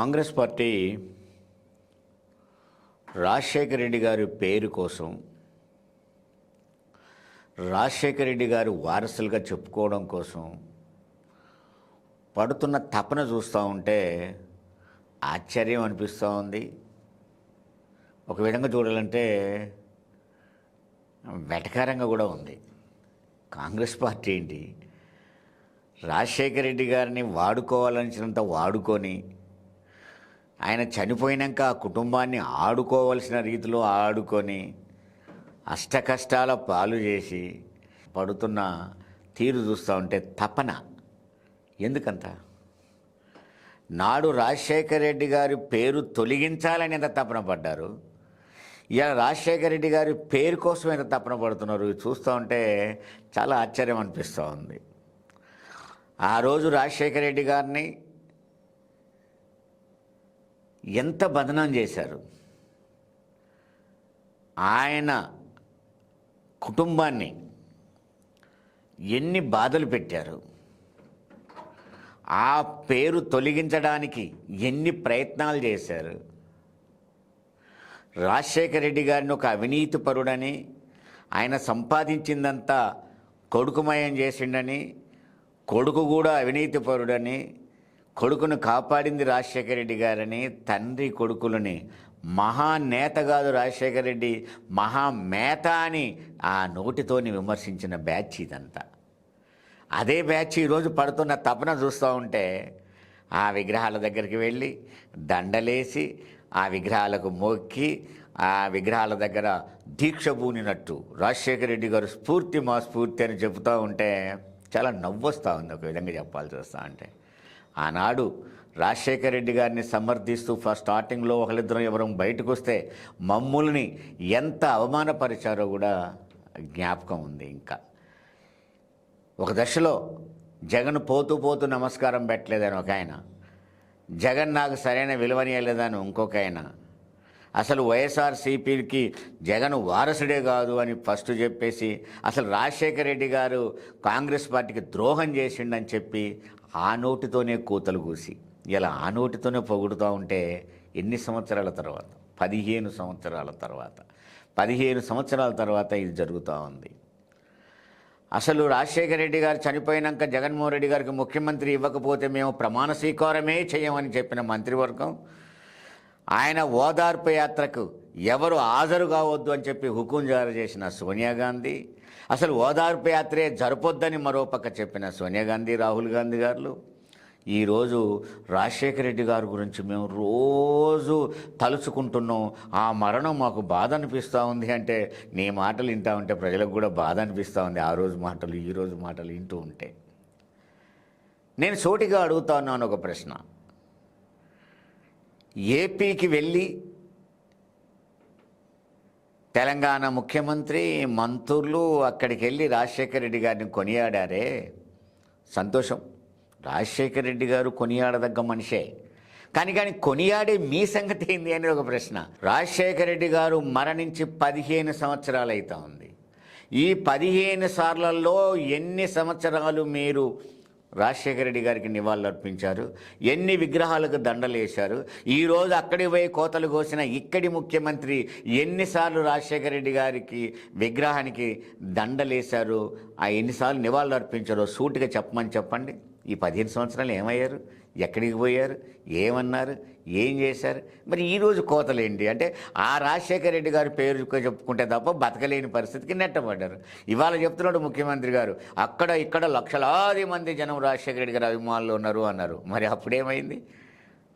Congress party Rajasekhara Reddy గారి పేరు కోసం రాజశేఖర రెడ్డి గారు వారసులుగా చెప్పుకోవడం కోసం పడుతున్న తపన చూస్తూ ఉంటే ఆశ్చర్యం అనిపిస్తూ ఉంది. ఒక విధంగా చూడాలంటే వెటకారంగా కూడా ఉంది. కాంగ్రెస్ పార్టీ ఏంటి? రాజశేఖర రెడ్డి గారిని వాడుకోవాలనిచినంత వాడుకొని ఆయన చనిపోయినాక ఆ కుటుంబాన్ని ఆడుకోవలసిన రీతిలో ఆడుకొని అష్టకష్టాల పాలు చేసి పడుతున్న తీరు చూస్తూ ఉంటే తపన. ఎందుకంత? నాడు రాజశేఖర రెడ్డి గారి పేరు తొలగించాలని ఎంత తపన పడ్డారు? ఇలా రాజశేఖర రెడ్డి గారి పేరు కోసం ఎంత తపన పడుతున్నారు? చూస్తూ ఉంటే చాలా ఆశ్చర్యం అనిపిస్తూ ఉంది. ఆ రోజు రాజశేఖర రెడ్డి గారిని ఎంత బదనం చేశారు? ఆయన కుటుంబాన్ని ఎన్ని బాధలు పెట్టారు? ఆ పేరు తొలగించడానికి ఎన్ని ప్రయత్నాలు చేశారు? రాజశేఖర రెడ్డి గారిని ఒక అవినీతి పరుడని ఆయన సంపాదించిందంతా కొడుకుమయం చేసిండని కొడుకు కూడా అవినీతి పరుడని కొడుకును కాపాడింది రాజశేఖర రెడ్డి గారని తండ్రి కొడుకులని మహానేత కాదు రాజశేఖర రెడ్డి మహామేత అని ఆ నోటితోని విమర్శించిన బ్యాచ్ ఇదంతా. అదే బ్యాచ్ ఈరోజు పడుతున్న తపన చూస్తూ ఉంటే ఆ విగ్రహాల దగ్గరికి వెళ్ళి దండలేసి ఆ విగ్రహాలకు మొక్కి ఆ విగ్రహాల దగ్గర దీక్ష పూనినట్టు రాజశేఖర రెడ్డి గారు స్ఫూర్తి మా స్ఫూర్తి అని చెబుతూ ఉంటే చాలా నవ్వొస్తూ ఉంది ఒక విధంగా చెప్పాల్సి వస్తూ అంటే ఆనాడు రాజశేఖర రెడ్డి గారిని సమర్థిస్తూ ఫస్ట్ స్టార్టింగ్లో ఒకరిద్దరం ఎవరు బయటకు వస్తే మమ్ముల్ని ఎంత అవమానపరిచారో కూడా జ్ఞాపకం ఉంది ఇంకా. ఒక దశలో జగన్ పోతూ పోతూ నమస్కారం పెట్టలేదని ఒక ఆయన జగన్ నాకు సరైన విలువనియలేదని ఇంకొక ఆయన అసలు వైఎస్ఆర్సీపీకి జగన్ వారసుడే కాదు అని ఫస్ట్ చెప్పేసి అసలు రాజశేఖర రెడ్డి గారు కాంగ్రెస్ పార్టీకి ద్రోహం చేసిండని చెప్పి ఆ నోటితోనే కూతలు కూసి ఇలా ఆ నోటితోనే పొగుడుతూ ఉంటే ఎన్ని సంవత్సరాల తర్వాత? పదిహేను సంవత్సరాల తర్వాత. పదిహేను సంవత్సరాల తర్వాత ఇది జరుగుతూ ఉంది. అసలు రాజశేఖర రెడ్డి గారు చనిపోయినాక జగన్మోహన్ రెడ్డి గారికి ముఖ్యమంత్రి ఇవ్వకపోతే మేము ప్రమాణ స్వీకారమే చేయమని చెప్పిన మంత్రివర్గం ఆయన ఓదార్పు యాత్రకు ఎవరు హాజరు కావద్దు అని చెప్పి హుకుం జారీ చేసిన సోనియా గాంధీ. అసలు ఓదార్పు యాత్రే జరపొద్దని మరోపక్క చెప్పిన సోనియా గాంధీ రాహుల్ గాంధీ గారు ఈరోజు రాజశేఖర రెడ్డి గారి గురించి మేము రోజు తలుచుకుంటున్నాం. ఆ మరణం మాకు బాధ అనిపిస్తూ ఉంది అంటే నీ మాటలు వింటా ఉంటే ప్రజలకు కూడా బాధ అనిపిస్తూ ఉంది. ఆ రోజు మాటలు ఈ రోజు మాటలు వింటూ ఉంటే. నేను సోటిగా అడుగుతా ఉన్నాను ఒక ప్రశ్న. ఏపీకి వెళ్ళి తెలంగాణ ముఖ్యమంత్రి మంత్రులు అక్కడికి వెళ్ళి రాజశేఖర రెడ్డి గారిని కొనియాడారే? సంతోషం. రాజశేఖర రెడ్డి గారు కొనియాడదగ్గ మనిషే. కానీ కానీ కొనియాడే మీ సంగతి ఏంది అనేది ఒక ప్రశ్న. రాజశేఖర రెడ్డి గారు మరణించి పదిహేను సంవత్సరాలు అవుతా ఉంది. ఈ పదిహేను సార్లలో ఎన్ని సంవత్సరాలు మీరు రాజశేఖర రెడ్డి గారికి నివాళులు అర్పించారు ఎన్ని విగ్రహాలకు దండలు వేశారు. ఈరోజు అక్కడి పోయి కోతలు కోసిన ఇక్కడి ముఖ్యమంత్రి ఎన్నిసార్లు రాజశేఖర రెడ్డి గారికి విగ్రహానికి దండలేశారు. ఆ ఎన్నిసార్లు నివాళులు అర్పించారో సూటిగా చెప్పమని చెప్పండి. ఈ పదిహేను సంవత్సరాలు ఏమయ్యారు? ఎక్కడికి పోయారు? ఏమన్నారు? ఏం చేశారు? మరి ఈరోజు కోతలేండి అంటే ఆ రాజశేఖర రెడ్డి గారు పేరు చెప్పుకుంటే తప్ప బతకలేని పరిస్థితికి నెట్టబడ్డారు. ఇవాళ చెప్తున్నాడు ముఖ్యమంత్రి గారు అక్కడ ఇక్కడ లక్షలాది మంది జనం రాజశేఖర రెడ్డి గారి అభిమానులు ఉన్నారు అన్నారు. మరి అప్పుడేమైంది?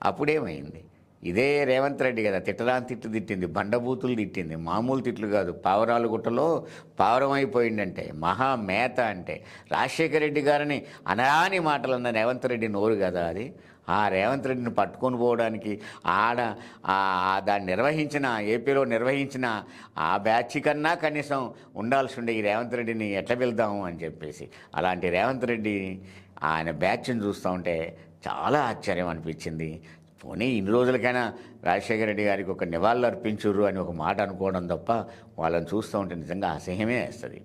అప్పుడేమైంది? ఇదే రేవంత్ రెడ్డి కదా తిట్టరాని తిట్లు తిట్టింది బండబూతులు తిట్టింది మామూలు తిట్లు కాదు పావరాలు గుట్టలో పావరం అయిపోయిందంటే మహా మేత అంటే. రాజశేఖర రెడ్డి గారిని అనరాని మాటలు అన్న రేవంత్ రెడ్డి నోరు కదా అది. ఆ రేవంత్ రెడ్డిని పట్టుకొని పోవడానికి ఆడ దాన్ని నిర్వహించిన ఏపీలో నిర్వహించిన ఆ బ్యాచ్ కన్నా కనీసం ఉండాల్సి ఉండే ఈ రేవంత్ రెడ్డిని ఎట్లా వెళ్దాము అని చెప్పేసి. అలాంటి రేవంత్ రెడ్డి ఆయన బ్యాచ్ని చూస్తూ ఉంటే చాలా ఆశ్చర్యం అనిపించింది. పోనీ ఇన్ని రోజులకైనా రాజశేఖర రెడ్డి గారికి ఒక నివాళులు అర్పించుర్రు అని ఒక మాట అనుకోవడం తప్ప వాళ్ళని చూస్తూ ఉంటే నిజంగా అసహ్యమే వేస్తుంది.